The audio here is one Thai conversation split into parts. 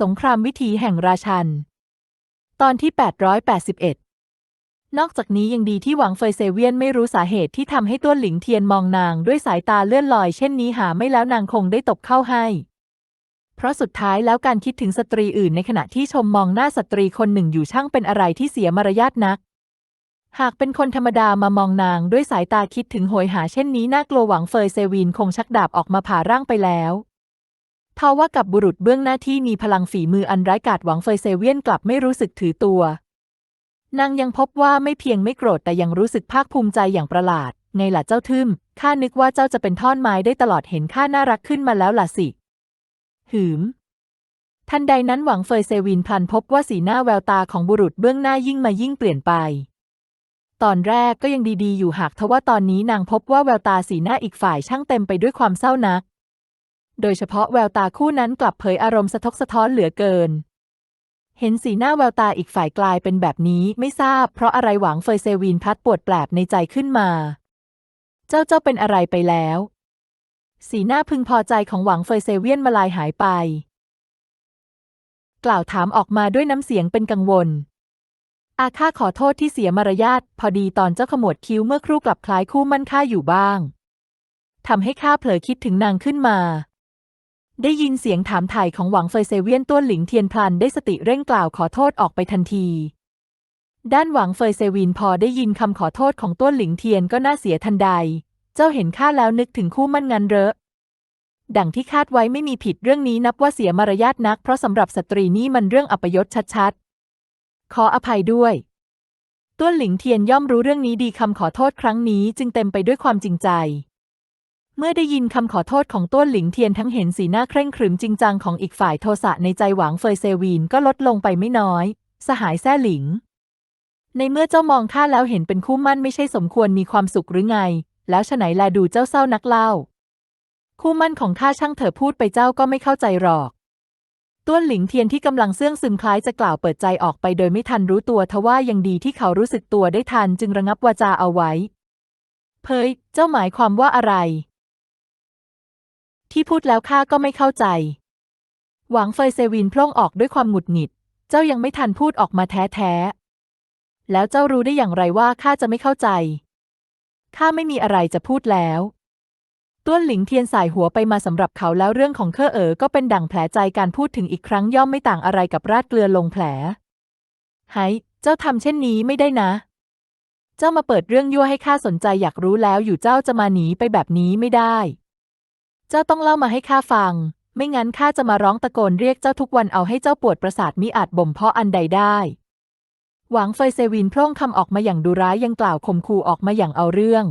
สงครามวิถีแห่งราชัน ตอนที่ 881 นอกจากนี้ยังดีที่หวังเฟยเซเวียนไม่รู้สาเหตุที่ทำให้ต้วนหลิงเทียนมองนางด้วยสายตาเลื่อนลอยเช่นนี้หาไม่แล้วนางคงได้ตบเข้าให้ เพราะสุดท้ายแล้วการคิดถึงสตรีอื่นในขณะที่ชมมองหน้าสตรีคนหนึ่งอยู่ช่างเป็นอะไรที่เสียมารยาทนัก หากเป็นคนธรรมดามามองนางด้วยสายตาคิดถึงโหยหาเช่นนี้น่ากลัวหวังเฟยเซวีนคงชักดาบออกมาผ่าร่างไปแล้ว ทว่ากับบุรุษเบื้องหน้าที่มีพลังฝีมืออันร้ายกาจหวังเฟยเซเวียนกลับไม่รู้สึกถือตัวนางยังพบว่าไม่เพียงไม่โกรธแต่ยังรู้สึกภาคภูมิใจอย่างประหลาด ไงล่ะเจ้าทึมข้านึกว่าเจ้าจะเป็นท่อนไม้ได้ตลอดเห็นข้าน่ารักขึ้นมาแล้วล่ะสิ หืม ทันใดนั้นหวังเฟยเซวินพลันพบว่าสีหน้าแววตาของบุรุษเบื้องหน้ายิ่งมายิ่งเปลี่ยนไป ตอนแรกก็ยังดีๆอยู่หากทว่าตอนนี้นางพบว่าแววตาสีหน้าอีกฝ่ายช่างเต็มไปด้วยความเศร้านัก โดยเฉพาะแววตาคู่นั้นกลับเผยอารมณ์สะทกสะท้อนเหลือเกิน เห็นสีหน้าแววตาอีกฝ่ายกลายเป็นแบบนี้ไม่ทราบ เพราะอะไรหวังเฟยเซวินพัดปวดแปลบในใจขึ้นมา เจ้าเจ้าเป็นอะไรไปแล้ว สีหน้าพึงพอใจของหวังเฟยเซเวียนมาลายหายไป กล่าวถามออกมาด้วยน้ำเสียงเป็นกังวลอาข้าขอโทษที่เสียมารยาทพอดีตอนเจ้าขมวดคิ้วเมื่อครู่กลับคล้ายคู่มั่นข้าอยู่บ้างทำให้ข้าเผลอคิดถึงนางขึ้นมา ได้ยินเสียงถามถ่ายของหวังเฟยเซเวียนต้วนหลิงเทียนพลันได้สติเร่งกล่าวขอโทษออกไปทันที ด้านหวังเฟยเซวินพอได้ยินคำขอโทษของต้วนหลิงเทียนก็น่าเสียทันใด เจ้าเห็นข้าแล้วนึกถึงคู่มั่นงันเรอดังที่คาดไว้ไม่มีผิดเรื่องนี้นับว่าเสียมารยาทนัก เพราะสำหรับสตรีนี่มันเรื่องอัปยศชัดๆ ขออภัยด้วย ต้วนหลิงเทียนย่อมรู้เรื่องนี้ดีคำขอโทษครั้งนี้จึงเต็มไปด้วยความจริงใจ เมื่อได้ยินคำขอโทษของต้วนหลิงเทียนทั้งเห็นสีหน้าเคร่งครึมจริงจังของอีกฝ่ายโทสะในใจหวังเฟยเซวีนก็ลดลงไปไม่น้อย สหายแซ่หลิง ในเมื่อเจ้ามองข้าแล้วเห็นเป็นคู่มั่นไม่ใช่สมควรมีความสุขหรือไง แล้วฉะไหนแลดูเจ้าเศร้านักเล่า คู่มั่นของข้าช่างเถอะพูดไปเจ้าก็ไม่เข้าใจหรอกต้วนหลิงเทียนที่กำลังเสื่องซึมคล้ายจะกล่าวเปิดใจออกไปโดยไม่ทันรู้ตัวทว่ายังดีที่เขารู้สึกตัวได้ทันจึงระงับวาจาเอาไว้ เพยเจ้าหมายความว่าอะไร ที่พูดแล้วข้าก็ไม่เข้าใจ หวังเฟยเซวินพล่งออกด้วยความหงุดหงิด เจ้ายังไม่ทันพูดออกมาแท้ๆแล้วเจ้ารู้ได้อย่างไรว่าข้าจะไม่เข้าใจ ข้าไม่มีอะไรจะพูดแล้วต้วนหลิงเทียนสายหัวไปมาสำหรับเขาแล้วเรื่องของเคอเอ๋อก็เป็นดั่งแผลใจการพูดถึงอีกครั้งย่อมไม่ต่างอะไรกับราดเกลือลงแผลไฮเจ้าทำเช่นนี้ไม่ได้นะ เจ้ามาเปิดเรื่องยั่วให้ข้าสนใจอยากรู้แล้วอยู่เจ้าจะมาหนีไปแบบนี้ไม่ได้ เจ้าต้องเล่ามาให้ข้าฟัง ไม่งั้นข้าจะมาร้องตะโกนเรียกเจ้าทุกวันเอาให้เจ้าปวดประสาทมิอาจบ่มเพาะอันใดได้ หวังเฟยเซวินพร่งคำออกมาอย่างดุร้ายยังกล่าวข่มขู่ออกมาอย่างเอาเรื่อง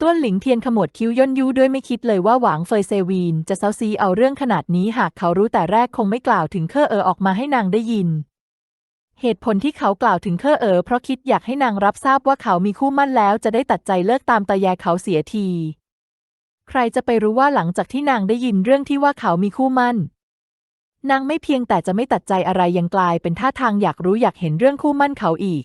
ต้วนหลิงเทียนขมวดคิ้วย่นยุด้วยไม่คิดเลยว่าหวางเฟยเซวีนจะเซาซีเอาเรื่องขนาดนี้หากเขารู้แต่แรกคงไม่กล่าวถึงเคอเออออกมาให้นางได้ยิน เหตุผลที่เขากล่าวถึงเคอเออเพราะคิดอยากให้นางรับทราบว่าเขามีคู่มั่นแล้วจะได้ตัดใจเลิกตามตาแยเขาเสียที ใครจะไปรู้ว่าหลังจากที่นางได้ยินเรื่องที่ว่าเขามีคู่มั่น นางไม่เพียงแต่จะไม่ตัดใจอะไรยังกลายเป็นท่าทางอยากรู้อยากเห็นเรื่องคู่มั่นเขาอีก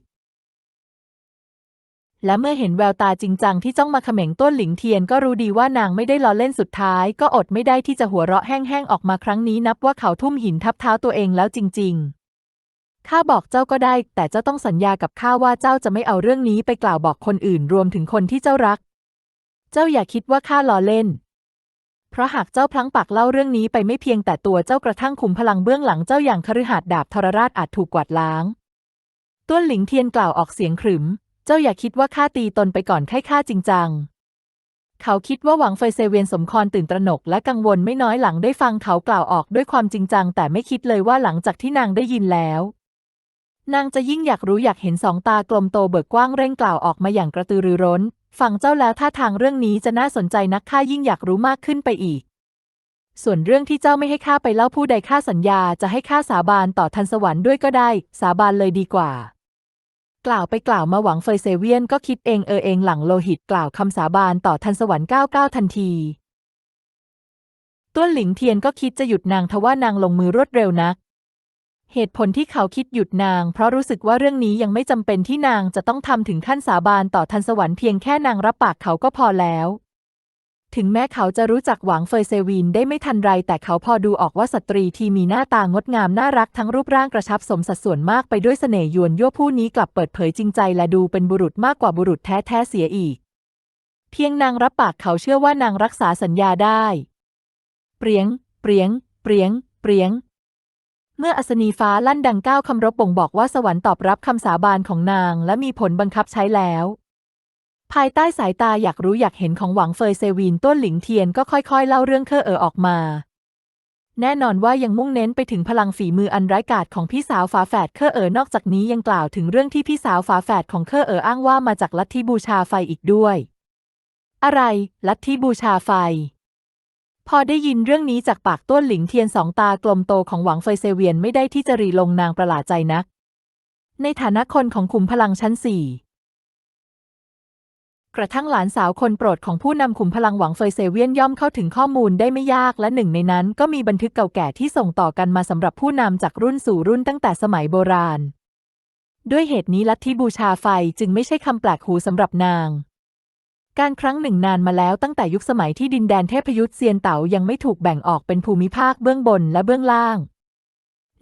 และเมื่อเห็นแววตาจริงจังที่จ้องมาเขม่งต้นหลิงเทียนก็รู้ดีว่านางไม่ได้ล้อเล่นสุดท้าย ก็อดไม่ได้ที่จะหัวเราะแห้งๆออกมาครั้งนี้นับว่าเขาทุ่มหินทับเท้าตัวเองแล้วจริง ๆข้าบอกเจ้าก็ได้ แต่เจ้าต้องสัญญากับข้าว่าเจ้าจะไม่เอาเรื่องนี้ไปกล่าวบอกคนอื่นรวมถึงคนที่เจ้ารัก เจ้าอย่าคิดว่าข้าล้อเล่น เพราะหากเจ้าพลั้งปากเล่าเรื่องนี้ไปไม่เพียงแต่ตัวเจ้ากระทั่งขุมพลังเบื้องหลังเจ้าอย่างคฤหัสถ์ดาบทรราชอาจถูกกวาดล้างต้วนหลิงเทียนกล่าวออกเสียงขรึม เจ้าอย่าคิดว่าข้าตีตนไปก่อนไข้ข้าจริงจัง เขาคิดว่าหวังเฟยเซเวียนสมครตื่นตระหนกและกังวลไม่น้อยหลังได้ฟังเขากล่าวออกด้วยความจริงจัง แต่ไม่คิดเลยว่าหลังจากที่นางได้ยินแล้ว นางจะยิ่งอยากรู้อยากเห็นสองตากลมโตเบิกกว้างเร่งกล่าวออกมาอย่างกระตือรือร้น ฟังเจ้าแล้วท่าทางเรื่องนี้จะน่าสนใจนักข้ายิ่งอยากรู้มากขึ้นไปอีก ส่วนเรื่องที่เจ้าไม่ให้ข้าไปเล่าผู้ใดข้าสัญญาจะให้ข้าสาบานต่อทันสวรรค์ด้วยก็ได้ สาบานเลยดีกว่า กล่าวไปกล่าวมาหวังเฟยเซเวียนก็คิดเองเออเองหลังโลหิตกล่าวคำสาบานต่อทันสวรรค์ก้าวก้าวทันทีต้วนหลิงเทียนก็คิดจะหยุดนางทว่านางลงมือรวดเร็วนัก เหตุผลที่เขาคิดหยุดนาง เพราะรู้สึกว่าเรื่องนี้ยังไม่จำเป็นที่นางจะต้องทำถึงขั้นสาบานต่อทันสวรรค์เพียงแค่นางรับปากเขาก็พอแล้ว ถึงแม้เขาจะรู้จักหวังเฟยเซวินได้ไม่ทันไร แต่เขาพอดูออกว่าสตรีที่มีหน้าตางดงามน่ารักทั้งรูปร่างกระชับสมสัดส่วนมากไปด้วยเสน่ห์ยวนยั่วผู้นี้กลับเปิดเผยจริงใจและดูเป็นบุรุษมากกว่าบุรุษแท้แท้ๆเสียอีก เพียงนางรับปากเขาเชื่อว่านางรักษาสัญญาได้ เปรียง เปรียง เปรียง เปรียง เมื่ออัศนีฟ้าลั่นดังก้าวคำรบบ่งบอกว่าสวรรค์ตอบรับคำสาบานของนางและมีผลบังคับใช้แล้ว ภายใต้สายตาอยากรู้อยากเห็นของหวังเฟยเซวีนต้นหลิงเทียนก็ค่อยๆ เล่าเรื่องเคอเออออกมา แน่นอนว่ายังมุ่งเน้นไปถึงพลังฝีมืออันร้ายกาจของพี่สาวฝาแฝดเคอเออนอกจากนี้ยังกล่าวถึงเรื่องที่พี่สาวฝาแฝดของเคอเอออ้างว่ามาจากลัทธิบูชาไฟอีกด้วย อะไร ลัทธิบูชาไฟ พอได้ยินเรื่องนี้จากปากต้นหลิงเทียนสองตากลมโตของหวังเฟยเซเวียนไม่ได้ที่จะรีลงนางประหลาดใจนัก ในฐานะคนของขุมพลังชั้นสี่กระทั่งหลานสาวคนโปรดของผู้นำขุมพลังหวังเฟยเซเวียนย่อมเข้าถึงข้อมูลได้ไม่ยากและหนึ่งในนั้นก็มีบันทึกเก่าแก่ที่ส่งต่อกันมาสำหรับผู้นำจากรุ่นสู่รุ่นตั้งแต่สมัยโบราณ ด้วยเหตุนี้ลัทธิบูชาไฟจึงไม่ใช่คำแปลกหูสำหรับนาง การครั้งหนึ่งนานมาแล้วตั้งแต่ยุคสมัยที่ดินแดนเทพยุทธเซียนเต๋ายังไม่ถูกแบ่งออกเป็นภูมิภาคเบื้องบนและเบื้องล่าง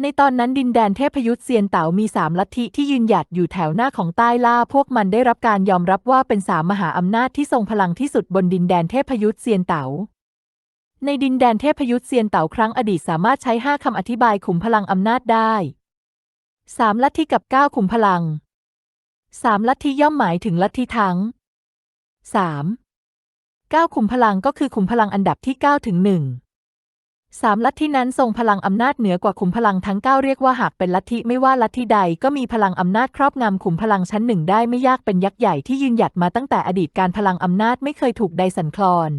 ในตอนนั้นดินแดนเทพยุทธเซียนเต๋ามีสามลัทธิที่ยืนหยัดอยู่แถวหน้าของใต้ล่าพวกมันได้รับการยอมรับว่าเป็นสามมหาอำนาจที่ทรงพลังที่สุดบนดินแดนเทพยุทธเซียนเต๋าในดินแดนเทพยุทธเซียนเต๋าครั้งอดีตสามารถใช้ห้าคำอธิบายขุมพลังอำนาจได้สามลัทธิกับเก้าขุมพลังสามลัทธิย่อมหมายถึงลัทธิทั้ง สามเก้าขุมพลังก็คือขุมพลังอันดับที่เก้าถึงหนึ่งสามลัทธินั้นทรงพลังอำนาจเหนือกว่าขุมพลังทั้งเก้าเรียกว่าหากเป็นลัทธิไม่ว่าลัทธิใดก็มีพลังอำนาจครอบงำขุมพลังชั้นหนึ่งได้ไม่ยากเป็นยักษ์ใหญ่ที่ยืนหยัดมาตั้งแต่อดีตการพลังอำนาจไม่เคยถูกใดสั่นคลอน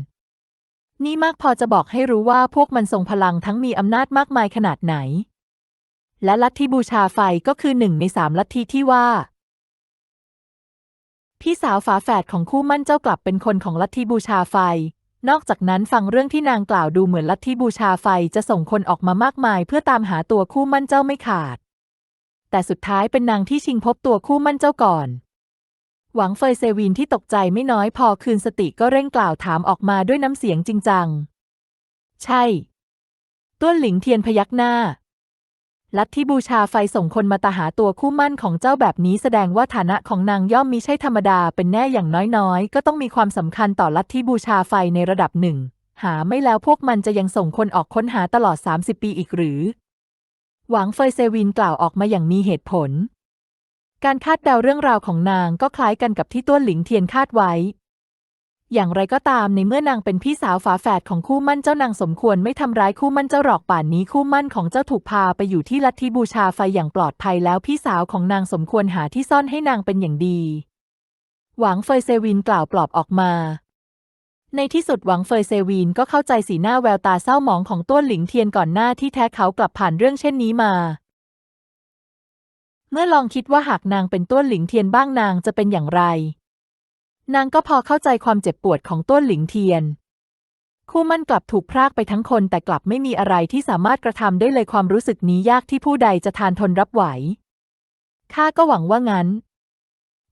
นี่มากพอจะบอกให้รู้ว่าพวกมันทรงพลังทั้งมีอำนาจมากมายขนาดไหน และลัทธิบูชาไฟก็คือหนึ่งในสามลัทธิที่ว่า พี่สาวฝาแฝดของคู่มั่นเจ้ากลับเป็นคนของลัทธิบูชาไฟ นอกจากนั้นฟังเรื่องที่นางกล่าวดูเหมือนลัทธิบูชาไฟจะส่งคนออกมามากมาย เพื่อตามหาตัวคู่มั่นเจ้าไม่ขาด แต่สุดท้ายเป็นนางที่ชิงพบตัวคู่มั่นเจ้าก่อน หวังเฟยเซวินที่ตกใจไม่น้อยพอคืนสติก็เร่งกล่าวถามออกมาด้วยน้ำเสียงจริงจัง ใช่ ต้วนหลิงเทียนพยักหน้า ลัทธิบูชาไฟส่งคนมาตาหาตัวคู่มั่นของเจ้าแบบนี้แสดงว่าฐานะของนางย่อมมิใช่ธรรมดาเป็นแน่อย่างน้อยๆ ก็ต้องมีความสำคัญต่อลัทธิบูชาไฟในระดับหนึ่ง หาไม่แล้วพวกมันจะยังส่งคนออกค้นหาตลอด 30 ปีอีกหรือ หวังเฟยเซวินกล่าวออกมาอย่างมีเหตุผล การคาดเดาเรื่องราวของนางก็คล้ายกันกับที่ต้วนหลิงเทียนคาดไว้ อย่างไรก็ตามในเมื่อนางเป็นพี่สาวฝาแฝดของคู่มั่นเจ้านางสมควรไม่ทำร้ายคู่มั่นเจ้าหรอกป่านนี้คู่มั่นของเจ้าถูกพาไปอยู่ที่ลัทธิบูชาไฟอย่างปลอดภัยแล้วพี่สาวของนางสมควรหาที่ซ่อนให้นางเป็นอย่างดี หวังเฟยเซวินกล่าวปลอบออกมา ในที่สุดหวังเฟยเซวินก็เข้าใจสีหน้าแววตาเศร้าหมองของต้วนหลิงเทียนก่อนหน้าที่แท้เขากลับผ่านเรื่องเช่นนี้มา เมื่อลองคิดว่าหากนางเป็นต้วนหลิงเทียนบ้างนางจะเป็นอย่างไร นางก็พอเข้าใจความเจ็บปวดของต้นหลิงเทียน คู่มั่นกลับถูกพรากไปทั้งคนแต่กลับไม่มีอะไรที่สามารถกระทำได้เลยความรู้สึกนี้ยากที่ผู้ใดจะทานทนรับไหว ข้าก็หวังว่างั้น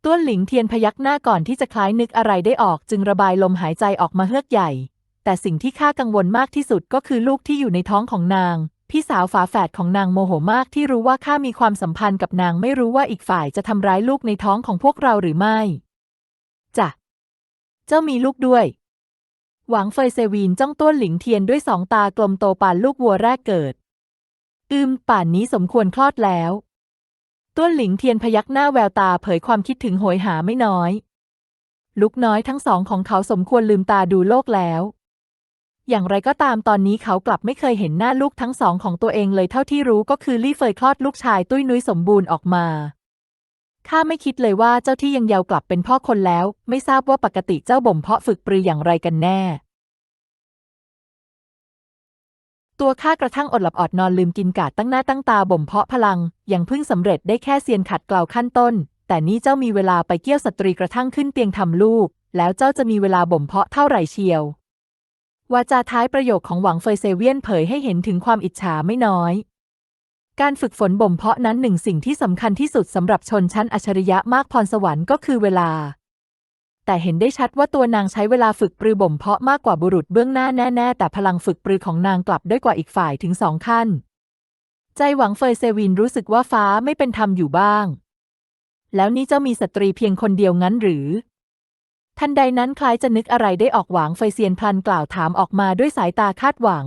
ต้วนหลิงเทียนพยักหน้าก่อนที่จะคล้ายนึกอะไรได้ออกจึงระบายลมหายใจออกมาเฮือกใหญ่ แต่สิ่งที่ข้ากังวลมากที่สุดก็คือลูกที่อยู่ในท้องของนาง พี่สาวฝาแฝดของนางโมโหมากที่รู้ว่าข้ามีความสัมพันธ์กับนางไม่รู้ว่าอีกฝ่ายจะทำร้ายลูกในท้องของพวกเราหรือไม่ เจ้ามีลูกด้วย หวังเฟยเซวีนจ้องต้วนหลิงเทียนด้วยสองตากลมโตปานลูกวัวแรกเกิด อืม ป่านนี้สมควรคลอดแล้ว ต้วนหลิงเทียนพยักหน้าแววตาเผยความคิดถึงโหยหาไม่น้อย ลูกน้อยทั้งสองของเขาสมควรลืมตาดูโลกแล้ว อย่างไรก็ตามตอนนี้เขากลับไม่เคยเห็นหน้าลูกทั้งสองของตัวเองเลยเท่าที่รู้ก็คือลี่เฟยคลอดลูกชายตุ้ยนุ้ยสมบูรณ์ออกมา ข้าไม่คิดเลยว่าเจ้าที่ยังเยาวกลับเป็นพ่อคนแล้ว ไม่ทราบว่าปกติเจ้าบ่มเพาะฝึกปรืออย่างไรกันแน่ ตัวข้ากระทั่งอดหลับอดนอนลืมกินกาดตั้งหน้าตั้งตาบ่มเพาะพลัง ยังเพิ่งสำเร็จได้แค่เซียนขัดกล่าวขั้นต้น แต่นี่เจ้ามีเวลาไปเกี่ยวสตรีกระทั่งขึ้นเตียงทำลูก แล้วเจ้าจะมีเวลาบ่มเพาะเท่าไหร่เชียววาจาท้ายประโยคของหวังเฟยเซเวียนเผยให้เห็นถึงความอิจฉาไม่น้อย การฝึกฝนบ่มเพาะนั้นหนึ่งสิ่งที่สำคัญที่สุดสำหรับชนชั้นอัจฉริยะมากพรสวรรค์ก็คือเวลา แต่เห็นได้ชัดว่าตัวนางใช้เวลาฝึกปรือบ่มเพาะมากกว่าบุรุษเบื้องหน้าแน่ๆ แต่พลังฝึกปรือของนางกลับด้อยกว่าอีกฝ่ายถึงสองขั้น ใจหวังเฟยเซวินรู้สึกว่าฟ้าไม่เป็นธรรมอยู่บ้าง แล้วนี่เจ้ามีสตรีเพียงคนเดียวงั้นหรือ ทันใดนั้นคล้ายจะนึกอะไรได้ออกหวังเฟยเซียนพลันกล่าวถามออกมาด้วยสายตาคาดหวัง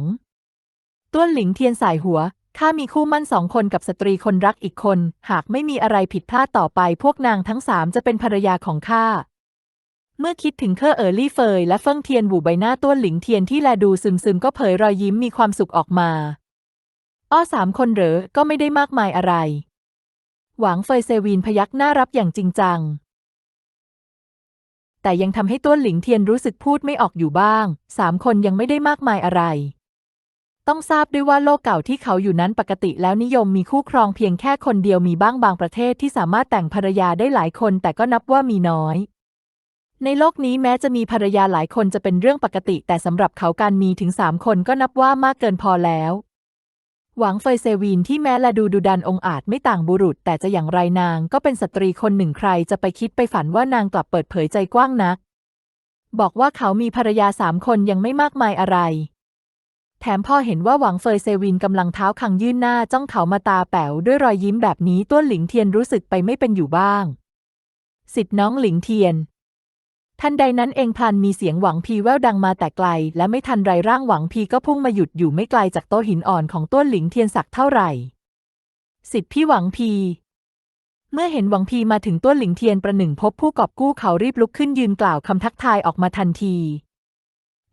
ต้วนหลิงเทียนสายหัว ข้ามีคู่มั่นสองคนกับสตรีคนรักอีกคน หากไม่มีอะไรผิดพลาดต่อไปพวกนางทั้งสามจะเป็นภรรยาของข้า เมื่อคิดถึงเคอเอ๋อลี่เฟยและเฟิงเทียนหูใบหน้าต้วนหลิงเทียนที่แลดูซึมๆก็เผยรอยยิ้มมีความสุขออกมา อ้อสามคนเหรอ ก็ไม่ได้มากมายอะไร หวังเฟยเซวีนพยักหน้ารับอย่างจริงจัง แต่ยังทำให้ต้วนหลิงเทียนรู้สึกพูดไม่ออกอยู่บ้าง สามคนยังไม่ได้มากมายอะไร ต้องทราบด้วยว่าโลกเก่าที่เขาอยู่นั้นปกติแล้วนิยมมีคู่ครองเพียงแค่คนเดียวมีบ้างบางประเทศที่สามารถแต่งภรรยาได้หลายคนแต่ก็นับว่ามีน้อย ในโลกนี้แม้จะมีภรรยาหลายคนจะเป็นเรื่องปกติ แต่สำหรับเขาการมีถึงสามคนก็นับว่ามากเกินพอแล้ว หวังเฟยเซวีนที่แม้ละดูดุดันองอาจไม่ต่างบุรุษ แต่จะอย่างไรนางก็เป็นสตรีคนหนึ่งใครจะไปคิดไปฝันว่านางกลับเปิดเผยใจกว้างนัก บอกว่าเขามีภรรยาสามคนยังไม่มากมายอะไร แถมพ่อเห็นว่าหวังเฟยเซวินกำลังเท้าคังยื่นหน้าจ้องเขามาตาแป๋วด้วยรอยยิ้มแบบนี้ต้วนหลิงเทียนรู้สึกไปไม่เป็นอยู่บ้าง สิทธิ์น้องหลิงเทียน ทันใดนั้นเองพลันมีเสียงหวังพีแว่วดังมาแต่ไกล และไม่ทันไรร่างหวังพีก็พุ่งมาหยุดอยู่ไม่ไกลจากโต๊ะหินอ่อนของต้วนหลิงเทียนสักเท่าไหร่ สิทธิ์พี่หวังพีเมื่อเห็นหวังพีมาถึงต้วนหลิงเทียนประหนึ่งพบผู้กอบกู้เขารีบลุกขึ้นยืนกล่าวคำทักทายออกมาทันที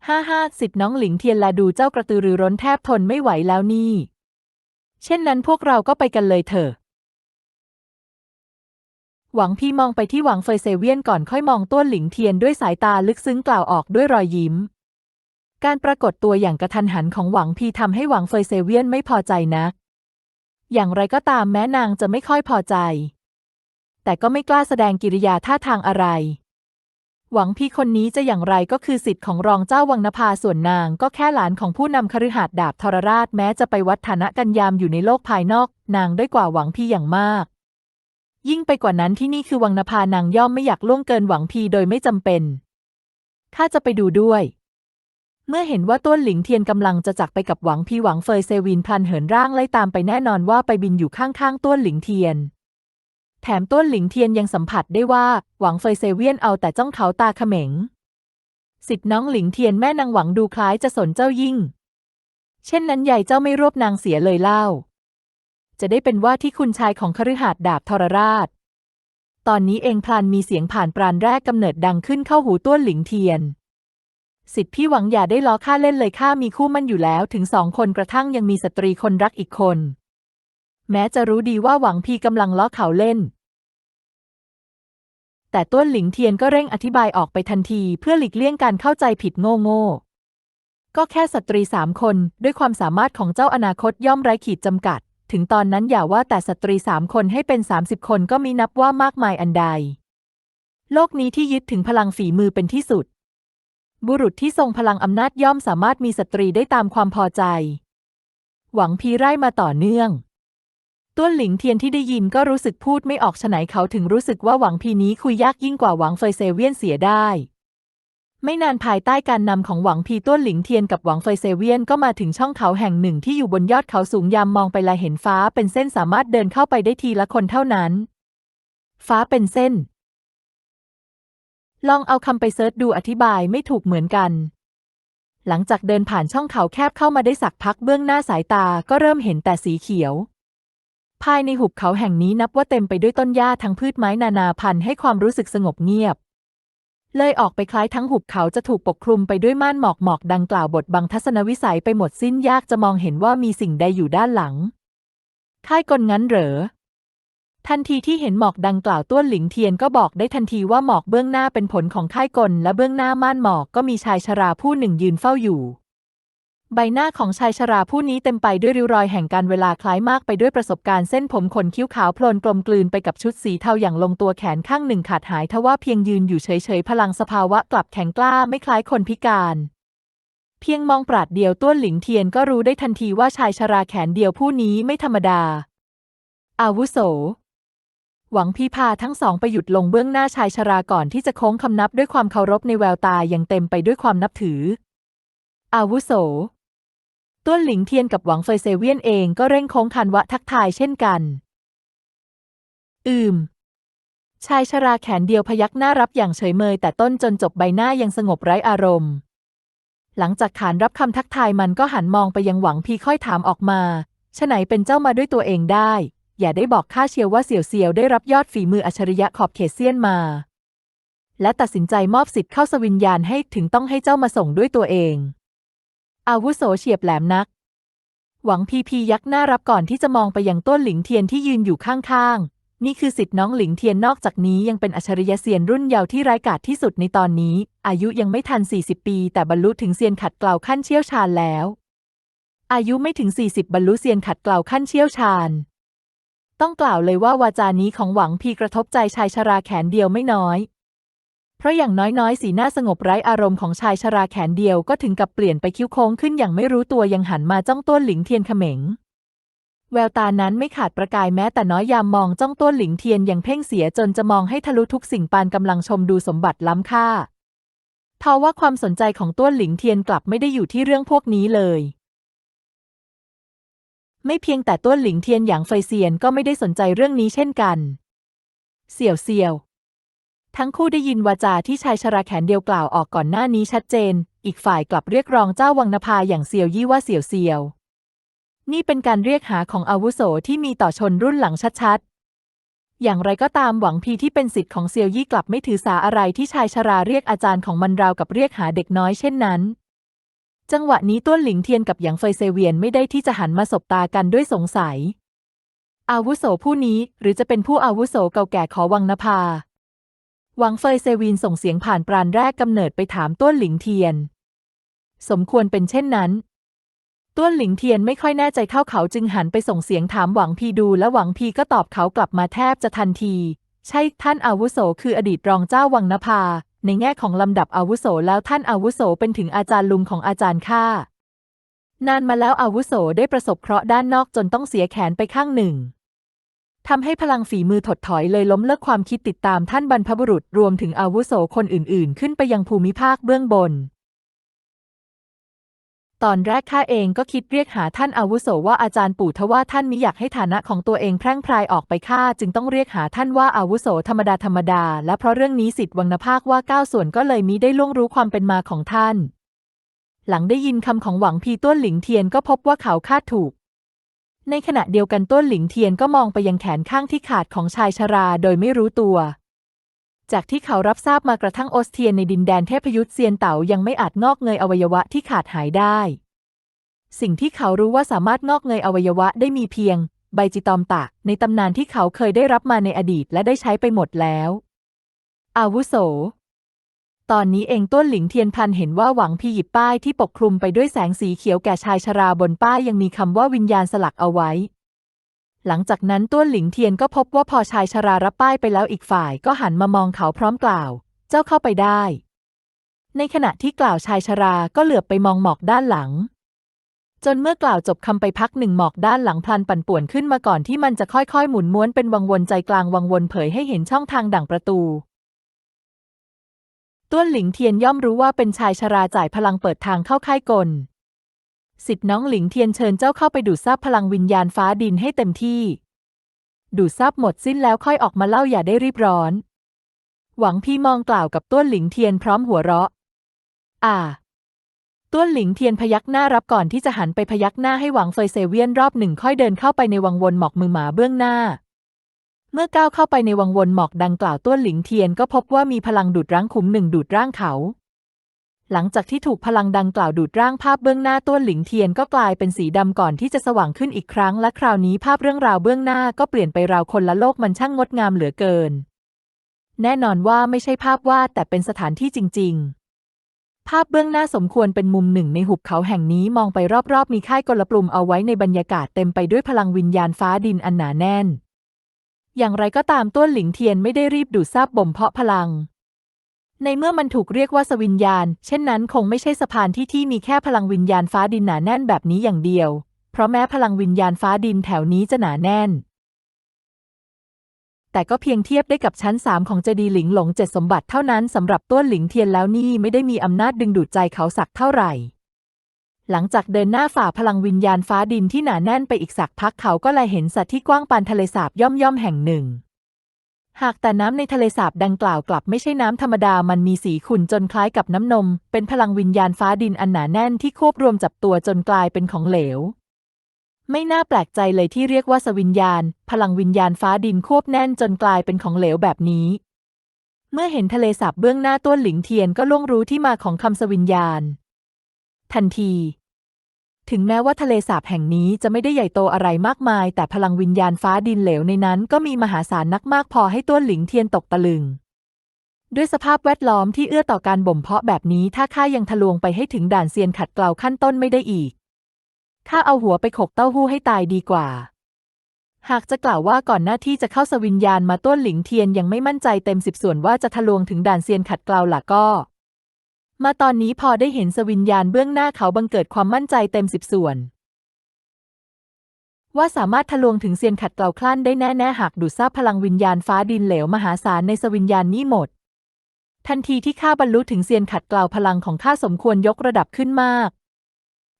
ห้าห้าสิทธิ์น้องหลิงเทียนแลดูเจ้ากระตือรือร้นแทบทนไม่ไหวแล้วนี่ เช่นนั้นพวกเราก็ไปกันเลยเถอะ หวังพี่มองไปที่หวังเฟยเซเวียนก่อนค่อยมองต้วนหลิงเทียนด้วยสายตาลึกซึ้งกล่าวออกด้วยรอยยิ้ม การปรากฏตัวอย่างกระทันหันของหวังพีทำให้หวังเฟยเซเวียนไม่พอใจนัก อย่างไรก็ตามแม้นางจะไม่ค่อยพอใจ แต่ก็ไม่กล้าแสดงกิริยาท่าทางอะไร หวังพี่คนนี้จะอย่างไรก็คือสิทธิ์ของรองเจ้าวังนภาส่วนนางก็แค่หลานของผู้นำคฤหาสน์ดาบทรราชแม้จะไปวัดฐานะกันยามอยู่ในโลกภายนอก นางด้อยกว่าหวังพี่อย่างมาก ยิ่งไปกว่านั้นที่นี่คือวังนภานางย่อมไม่อยากล่วงเกินหวังพีโดยไม่จำเป็นข้าจะไปดูด้วย เมื่อเห็นว่าต้นหลิงเทียนกำลังจะจักไปกับหวังพีหวังเฟยเซวินพลันเหินร่างไล่ตามไปแน่นอนว่าไปบินอยู่ข้างๆต้นหลิงเทียน แถมต้นหลิงเทียนยังสัมผัสได้ว่าหวังเฟยเซเวียนเอาแต่จ้องเขาตาเขม็งสิทธิ์น้องหลิงเทียนแม่นางหวังดูคล้ายจะสนเจ้ายิ่ง เช่นนั้นใหญ่เจ้าไม่รวบนางเสียเลยเล่า จะได้เป็นว่าที่คุณชายของคฤหาสน์ดาบทรราช ตอนนี้เองพลันมีเสียงผ่านปราณแรกกำเนิดดังขึ้นเข้าหูต้วนหลิงเทียน สิทธิ์พี่หวังอย่าได้ล้อข้าเล่นเลยข้ามีคู่มั่นอยู่แล้วถึงสองคนกระทั่งยังมีสตรีคนรักอีกคน แม้จะรู้ดีว่าหวังพีกำลังล้อเขาเล่น แต่ต้วนหลิงเทียนก็เร่งอธิบายออกไปทันทีเพื่อหลีกเลี่ยงการเข้าใจผิดโง่โง่ก็แค่สตรีสามคนด้วยความสามารถของเจ้าอนาคตย่อมไร้ขีดจำกัด ถึงตอนนั้นอย่าว่าแต่สตรีสามคนให้เป็นสามสิบคนก็มีนับว่ามากมายอันใด โลกนี้ที่ยึดถึงพลังฝีมือเป็นที่สุด บุรุษที่ทรงพลังอำนาจย่อมสามารถมีสตรีได้ตามความพอใจ หวังพีไร่มาต่อเนื่อง ต้วนหลิงเทียนที่ได้ยินก็รู้สึกพูดไม่ออกฉะไหนเขาถึงรู้สึกว่าหวังพีนี้คุยยากยิ่งกว่าหวังเฟยเซเวียนเสียได้ ไม่นานภายใต้การนำของหวังพีต้วนหลิงเทียนกับหวังเฟยเซเวียนก็มาถึงช่องเขาแห่งหนึ่งที่อยู่บนยอดเขาสูงยามมองไปแลเห็นฟ้าเป็นเส้นสามารถเดินเข้าไปได้ทีละคนเท่านั้น ฟ้าเป็นเส้น ลองเอาคำไปเซิร์ชดูอธิบายไม่ถูกเหมือนกันหลังจากเดินผ่านช่องเขาแคบเข้ามาได้สักพักเบื้องหน้าสายตาก็เริ่มเห็นแต่สีเขียว ภายในหุบเขาแห่งนี้นับว่าเต็มไปด้วยต้นหญ้าทั้งพืชไม้นานาพันธุ์ให้ความรู้สึกสงบเงียบ เลยออกไปคล้ายทั้งหุบเขาจะถูกปกคลุมไปด้วยม่านหมอกหมอกดังกล่าวบทบังทัศนวิสัยไปหมดสิ้นยากจะมองเห็นว่ามีสิ่งใดอยู่ด้านหลัง ค่ายกลงั้นเหรอ ทันทีที่เห็นหมอกดังกล่าวต้วนหลิงเทียนก็บอกได้ทันทีว่าหมอกเบื้องหน้าเป็นผลของค่ายกลและเบื้องหน้าม่านหมอกก็มีชายชราผู้หนึ่งยืนเฝ้าอยู่ ใบหน้าของชายชราผู้นี้เต็มไปด้วยริ้วรอยแห่งการเวลาคล้ายมากไปด้วยประสบการณ์เส้นผมขนคิ้วขาวโพลนกลมกลืนไปกับชุดสีเทาอย่างลงตัวแขนข้างหนึ่งขาดหายทว่าเพียงยืนอยู่เฉยๆ พลังสภาวะกลับแข็งกล้าไม่คล้ายคนพิการ เพียงมองปราดเดียวต้วนหลิงเทียนก็รู้ได้ทันทีว่าชายชราแขนเดียวผู้นี้ไม่ธรรมดา อาวุโสหวังพีพาทั้งสองไปหยุดลงเบื้องหน้าชายชราก่อนที่จะโค้งคำนับด้วยความเคารพในแววตายังเต็มไปด้วยความนับถือ อาวุโส ต้วนหลิงเทียนกับหวังเฟยเซเวียนเองก็เร่งโค้งคันวะทักทายเช่นกัน อืม ชายชราแขนเดียวพยักหน้ารับอย่างเฉยเมยแต่ต้นจนจบใบหน้ายังสงบไร้อารมณ์ หลังจากขานรับคำทักทายมันก็หันมองไปยังหวังพีค่อยถามออกมาฉไหนเป็นเจ้ามาด้วยตัวเองได้ อย่าได้บอกข้าเชียวว่าเสี่ยวเซียวได้รับยอดฝีมืออัจฉริยะขอบเขตเซียนมา และตัดสินใจมอบสิทธิ์เข้าสวิญญาณให้ถึงต้องให้เจ้ามาส่งด้วยตัวเอง อาวุโสเฉียบแหลมนัก หวังพีพียักหน้ารับก่อนที่จะมองไปยังต้นหลิงเทียนที่ยืนอยู่ข้างๆ นี่คือสิทธิ์น้องหลิงเทียนนอกจากนี้ยังเป็นอัจฉริยะเซียนรุ่นเยาว์ที่ร้ายกาจที่สุดในตอนนี้ อายุยังไม่ทัน 40 ปี แต่บรรลุถึงเซียนขัดเกลาขั้นเชี่ยวชาญแล้ว อายุไม่ถึง 40 บรรลุเซียนขัดเกลาขั้นเชี่ยวชาญ ต้องกล่าวเลยว่าวาจานี้ของหวังพีกระทบใจชายชราแขนเดียวไม่น้อย เพราะอย่างน้อยๆ สีหน้าสงบไร้อารมณ์ของชายชราแขนเดียวก็ถึงกับเปลี่ยนไปคิ้วโค้งขึ้นอย่างไม่รู้ตัวยังหันมาจ้องต้นหลิงเทียนเขม็งแววตานั้นไม่ขาดประกายแม้แต่น้อยยามมองจ้องต้นหลิงเทียนอย่างเพ่งเสียจนจะมองให้ทะลุทุกสิ่งปานกำลังชมดูสมบัติล้ำค่าทว่าความสนใจของต้นหลิงเทียนกลับไม่ได้อยู่ที่เรื่องพวกนี้เลยไม่เพียงแต่ต้นหลิงเทียนอย่างไฟเซียนก็ไม่ได้สนใจเรื่องนี้เช่นกัน เสี่ยวเซียว ทั้งคู่ได้ยินวาจาที่ชายชราแขนเดียวกล่าวออกก่อนหน้านี้ชัดเจน อีกฝ่ายกลับเรียกรองเจ้าวังนภาอย่างเซียวยี่ว่าเสี่ยวเซียว นี่เป็นการเรียกหาของอาวุโสที่มีต่อชนรุ่นหลังชัดๆ อย่างไรก็ตามหวังพีที่เป็นสิทธิ์ของเซียวยี่กลับไม่ถือสาอะไรที่ชายชราเรียกอาจารย์ของมันราวกับเรียกหาเด็กน้อยเช่นนั้น จังหวะนี้ต้วนหลิงเทียนกับหยางเฟยเซเวียนไม่ได้ที่จะหันมาสบตากันด้วยสงสัย อาวุโสผู้นี้หรือจะเป็นผู้อาวุโสเก่าแก่ขอวังนภา หวังเฟยเซวีนส่งเสียงผ่านปราณแรกกำเนิดไปถามต้วนหลิงเทียน สมควรเป็นเช่นนั้น ต้วนหลิงเทียนไม่ค่อยแน่ใจเข้าเขาจึงหันไปส่งเสียงถามหวังพีดูและหวังพีก็ตอบเขากลับมาแทบจะทันที ใช่ท่านอาวุโสคืออดีตรองเจ้าวังนภา ในแง่ของลำดับอาวุโสแล้วท่านอาวุโสเป็นถึงอาจารย์ลุงของอาจารย์ข้านานมาแล้วอาวุโสได้ประสบเคราะห์ด้านนอกจนต้องเสียแขนไปข้างหนึ่ง ทำให้พลังฝีมือถดถอยเลยล้มเลิกความคิดติดตามท่านบรรพบุรุษรวมถึงอาวุโสคนอื่นๆ ขึ้นไปยังภูมิภาคเบื้องบน ตอนแรกข้าเองก็คิดเรียกหาท่านอาวุโสว่าอาจารย์ปู่ทว่าท่านมิอยากให้ฐานะของตัวเองแพร่งพรายออกไปข้าจึงต้องเรียกหาท่านว่าอาวุโสธรรมดาธรรมดา และเพราะเรื่องนี้สิทธิ์วังนภาคว่าก้าส่วนก็เลยมิได้ล่วงรู้ความเป็นมาของท่าน หลังได้ยินคำของหวังพีต้วนหลิงเทียนก็พบว่าเขาคาดถูก ในขณะเดียวกันต้นหลิงเทียนก็มองไปยังแขนข้างที่ขาดของชายชราโดยไม่รู้ตัว จากที่เขารับทราบมากระทั่งโอสเทียนในดินแดนเทพยุทธเซียนเต๋ายังไม่อาจงอกเงยอวัยวะที่ขาดหายได้ สิ่งที่เขารู้ว่าสามารถงอกเงยอวัยวะได้มีเพียง ใบจิตอมตะในตำนานที่เขาเคยได้รับมาในอดีตและได้ใช้ไปหมดแล้ว อาวุโส ตอนนี้เองต้นหลิงเทียนพันเห็นว่าหวังพีหยิบป้ายที่ปกคลุมไปด้วยแสงสีเขียวแก่ชายชราบนป้ายยังมีคำว่าวิญญาณสลักเอาไว้ หลังจากนั้นต้นหลิงเทียนก็พบว่าพอชายชรารับป้ายไปแล้วอีกฝ่ายก็หันมามองเขาพร้อมกล่าว เจ้าเข้าไปได้ ในขณะที่กล่าวชายชราก็เหลือบไปมองหมอกด้านหลัง จนเมื่อกล่าวจบคำไปพักหนึ่งหมอกด้านหลังพลันปั่นป่วนขึ้นมาก่อนที่มันจะค่อยๆ หมุนม้วนเป็นวังวนใจกลางวังวนเผยให้เห็นช่องทางดั่งประตู ต้วนหลิงเทียนย่อมรู้ว่าเป็นชายชราจ่ายพลังเปิดทางเข้าค่ายกลสิทธิ์น้องหลิงเทียนเชิญเจ้าเข้าไปดูดซับพลังวิญญาณฟ้าดินให้เต็มที่ ดูดซับหมดสิ้นแล้วค่อยออกมาเล่าอย่าได้รีบร้อน หวังพี่มองกล่าวกับต้วนหลิงเทียนพร้อมหัวเราะ อ่า ต้วนหลิงเทียนพยักหน้ารับก่อนที่จะหันไปพยักหน้าให้หวังเฟยเซเวียนรอบหนึ่งค่อยเดินเข้าไปในวังวนหมอกมือหมาเบื้องหน้า เมื่อก้าวเข้าไปในวังวนหมอกดังกล่าวต้วนหลิงเทียนก็พบว่ามีพลังดูดร่างขุมหนึ่งดูดร่างเขา หลังจากที่ถูกพลังดังกล่าวดูดร่างภาพเบื้องหน้าต้วนหลิงเทียนก็กลายเป็นสีดำก่อนที่จะสว่างขึ้นอีกครั้ง และคราวนี้ภาพเรื่องราวเบื้องหน้าก็เปลี่ยนไปราวคนละโลกมันช่างงดงามเหลือเกิน แน่นอนว่าไม่ใช่ภาพวาดแต่เป็นสถานที่จริง ๆภาพเบื้องหน้าสมควรเป็นมุมหนึ่งในหุบเขาแห่งนี้มองไปรอบๆ มีค่ายกลปลุมเอาไว้ในบรรยากาศเต็มไปด้วยพลังวิญญาณฟ้าดินอันหนาแน่น อย่างไรก็ตามต้วนหลิงเทียนไม่ได้รีบดูดซาบบ่มเพาะพลัง ในเมื่อมันถูกเรียกว่าสวิญญาณ เช่นนั้นคงไม่ใช่สะพานที่ที่มีแค่พลังวิญญาณฟ้าดินหนาแน่นแบบนี้อย่างเดียว เพราะแม้พลังวิญญาณฟ้าดินแถวนี้จะหนาแน่น แต่ก็เพียงเทียบได้กับชั้นสามของเจดีหลิงหลงเจ็ดสมบัติเท่านั้นสำหรับต้วนหลิงเทียนแล้วนี่ไม่ได้มีอำนาจดึงดูดใจเขาสักเท่าไหร่ หลังจากเดินหน้าฝ่าพลังวิญญาณฟ้าดินที่หนาแน่นไปอีกสักพักเขาก็แลยเห็นสัตว์ที่กว้างปานทะเลสาบย่อมย่อมแห่งหนึ่ง หากแต่น้ำในทะเลสาบดังกล่าวกลับไม่ใช่น้ำธรรมดามันมีสีขุ่นจนคล้ายกับน้ำนม เป็นพลังวิญญาณฟ้าดินอันหนาแน่นที่ควบรวมจับตัวจนกลายเป็นของเหลว ไม่น่าแปลกใจเลยที่เรียกว่าสวิญญาณ พลังวิญญาณฟ้าดินควบแน่นจนกลายเป็นของเหลวแบบนี้ เมื่อเห็นทะเลสาบเบื้องหน้าต้นหลิงเทียนก็ล่วงรู้ที่มาของคำสวิญญาณ ทันที ถึงแม้ว่าทะเลสาบแห่งนี้จะไม่ได้ใหญ่โตอะไรมากมาย แต่พลังวิญญาณฟ้าดินเหลวในนั้นก็มีมหาศาลนักมากพอให้ต้นหลิงเทียนตกตะลึงด้วยสภาพแวดล้อมที่เอื้อต่อการบ่มเพาะแบบนี้ถ้าข้ายังทะลวงไปให้ถึงด่านเซียนขัดเกลาขั้นต้นไม่ได้อีก ข้าเอาหัวไปขกเต้าหู้ให้ตายดีกว่า หากจะกล่าวว่าก่อนหน้าที่จะเข้าสวิญญาณมาต้นหลิงเทียนยังไม่มั่นใจเต็มสิบส่วนว่าจะทะลวงถึงด่านเซียนขัดเกลาล่ะก็ มาตอนนี้พอได้เห็นสวิญญาณเบื้องหน้าเขาบังเกิดความมั่นใจเต็มสิบส่วน ว่าสามารถทะลวงถึงเซียนขัดเกลาคลั่นได้แน่ๆหากดูดซาบพลังวิญญาณฟ้าดินเหลวมหาศาลในสวิญญาณนี้หมด ทันทีที่ข้าบรรลุถึงเซียนขัดเกลาพลังของข้าสมควรยกระดับขึ้นมาก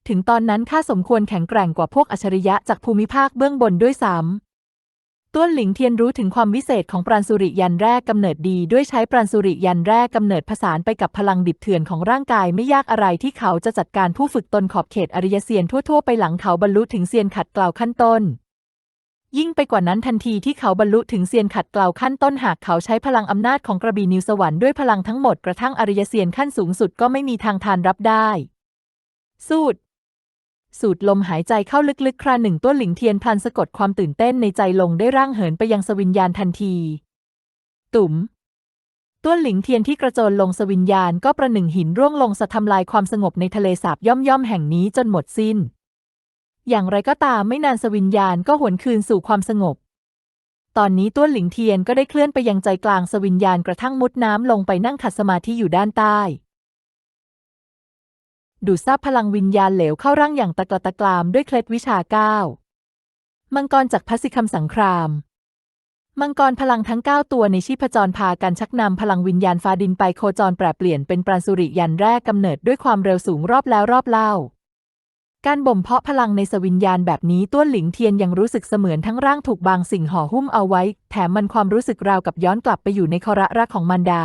ถึงตอนนั้นข้าสมควรแข็งแกร่งกว่าพวกอัจฉริยะจากภูมิภาคเบื้องบนด้วยซ้ำ ต้วนหลิงเทียนรู้ถึงความวิเศษของปราณสุริยันแรกกำเนิดดีด้วยใช้ปราณสุริยันแรกกำเนิดผสานไปกับพลังดิบเถื่อนของร่างกายไม่ยากอะไรที่เขาจะจัดการผู้ฝึกตนขอบเขตอริยเซียนทั่วๆไปหลังเขาบรรลุถึงเซียนขัดเกลาขั้นต้น ยิ่งไปกว่านั้นทันทีที่เขาบรรลุถึงเซียนขัดเกลาขั้นต้นหากเขาใช้พลังอำนาจของกระบี่นิวสวรรค์ด้วยพลังทั้งหมดกระทั่งอริยเซียนขั้นสูงสุดก็ไม่มีทางทานรับได้ สูด สูดลมหายใจเข้าลึกๆ คราหนึ่งต้นหลิงเทียนพลันสะกดความตื่นเต้นในใจลงได้ร่างเหินไปยังสวิญญาณทันที ตุ๋มต้นหลิงเทียนที่กระโจนลงสวิญญาณก็ประหนึ่งหินร่วงลงสะทำลายความสงบในทะเลสาบย่อมย่อมๆแห่งนี้จนหมดสิ้น อย่างไรก็ตามไม่นานสวิญญาณก็หวนคืนสู่ความสงบ ตอนนี้ต้นหลิงเทียนก็ได้เคลื่อนไปยังใจกลางสวิญญาณกระทั่งมุดน้ำลงไปนั่งขัดสมาธิอยู่ด้านใต้ ดูดซับพลังวิญญาณเหลวเข้าร่างอย่างตะกละตะกรามด้วยเคล็ดวิชาเก้ามังกรจากพัสิคำสังคราม มังกรพลังทั้ง 9 ตัวในชีพจรพากันชักนำพลังวิญญาณฟ้าดินไปโคจรแปรเปลี่ยนเป็นปราณสุริยันแรกกำเนิดด้วยความเร็วสูงรอบแล้วรอบเล่า การบ่มเพาะพลังในสวิญญาณแบบนี้ต้วนหลิงเทียนยังรู้สึกเสมือนทั้งร่างถูกบางสิ่งห่อหุ้มเอาไว้ แถมมันความรู้สึกราวกับย้อนกลับไปอยู่ในคอระรักของมารดา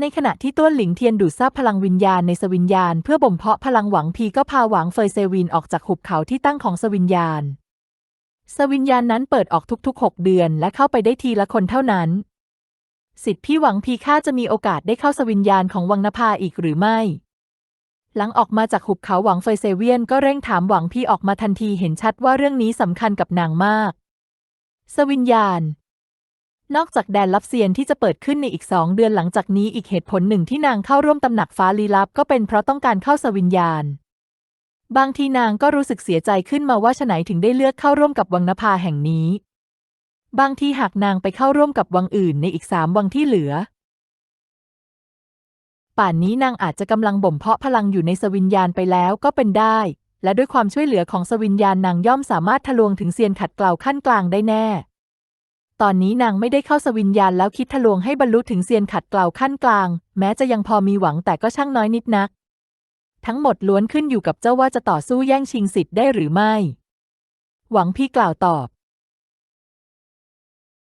ในขณะที่ต้วนหลิงเทียนดูดซาบพลังวิญญาณในสวิญญาณ เพื่อบ่มเพาะพลังหวังพีก็พาหวังเฟยเซวินออกจากหุบเขาที่ตั้งของสวิญญาณ สวิญญาณนั้นเปิดออกทุกๆ 6 เดือนและเข้าไปได้ทีละคนเท่านั้น สิทธิพี่หวังพีข้าจะมีโอกาสได้เข้าสวิญญาณของวังนภาอีกหรือไม่ หลังออกมาจากหุบเขาหวังเฟยเซเวียนก็เร่งถามหวังพีออกมาทันทีเห็นชัดว่าเรื่องนี้สำคัญกับนางมาก สวิญญาณ นอกจากแดนลับเซียนที่จะเปิดขึ้นในอีกสองเดือนหลังจากนี้อีกเหตุผลหนึ่งที่นางเข้าร่วมตำหนักฟ้าลีลับก็เป็นเพราะต้องการเข้าสวิญญาณ บางทีนางก็รู้สึกเสียใจขึ้นมาว่าฉไหนถึงได้เลือกเข้าร่วมกับวังนภาแห่งนี้ บางทีหากนางไปเข้าร่วมกับวังอื่นในอีกสามวังที่เหลือ ป่านนี้นางอาจจะกำลังบ่มเพาะพลังอยู่ในสวิญญาณไปแล้วก็เป็นได้ และด้วยความช่วยเหลือของสวิญญาณนางย่อมสามารถทะลวงถึงเซียนขัดเกลาขั้นกลางได้แน่ ตอนนี้นางไม่ได้เข้าสวิญญาณแล้วคิดทะลวงให้บรรลุถึงเซียนขัดเกลาขั้นกลาง แม้จะยังพอมีหวังแต่ก็ช่างน้อยนิดนัก ทั้งหมดล้วนขึ้นอยู่กับเจ้าว่าจะต่อสู้แย่งชิงสิทธิ์ได้หรือไม่ หวังพี่กล่าวตอบ